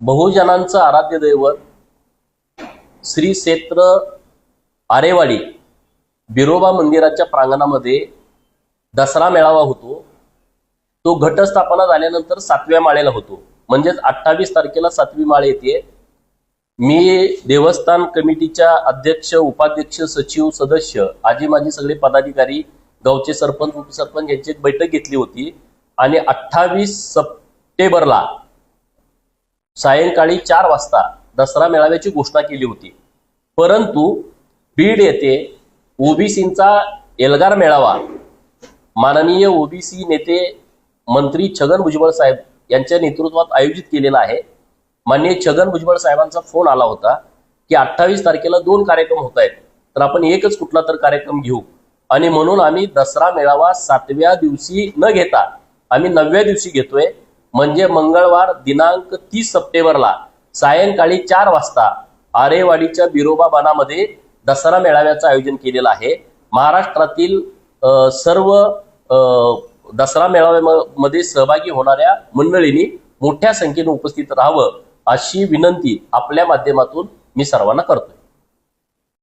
बहुजनांचं आराध्य दैवत श्री क्षेत्र आरेवाडी बिरोबा मंदिराच्या प्रांगणामध्ये दसरा मेळावा होतो. तो घटस्थापना झाल्यानंतर सातव्या माळेला होतो. म्हणजेच अठ्ठावीस तारखेला सातवी माळ येते. मी देवस्थान कमिटीच्या अध्यक्ष उपाध्यक्ष सचिव सदस्य आजी माझी सगळे पदाधिकारी गावचे सरपंच उपसरपंच यांची एक बैठक घेतली होती. आणि अठ्ठावीस सप्टेंबरला सायंकाळी चार वाजता दसरा मेळाव्याची घोषणा केली होती. परंतु बीड येथे ओबीसींचा एल्गार मेळावा माननीय ओबीसी नेते मंत्री छगन भुजबळ साहेब यांच्या नेतृत्वात आयोजित केलेला आहे. माननीय छगन भुजबळ साहेबांचा फोन आला होता की अठ्ठावीस तारखेला दोन कार्यक्रम होत आहेत. तर आपण एकच कुठला तर कार्यक्रम घेऊ. आणि म्हणून आम्ही दसरा मेळावा सातव्या दिवशी न घेता आम्ही नवव्या दिवशी घेतोय. म्हणजे मंगळवार दिनांक तीस सप्टेंबरला सायंकाळी चार वाजता आरेवाडीच्या बिरोबा बानामध्ये दसरा मेळाव्याचं आयोजन केलेलं आहे. महाराष्ट्रातील सर्व दसरा मेळाव्यामध्ये सहभागी होणाऱ्या मंडळींनी मोठ्या संख्येने उपस्थित राहावं अशी विनंती आपल्या माध्यमातून मी सर्वांना करतोय.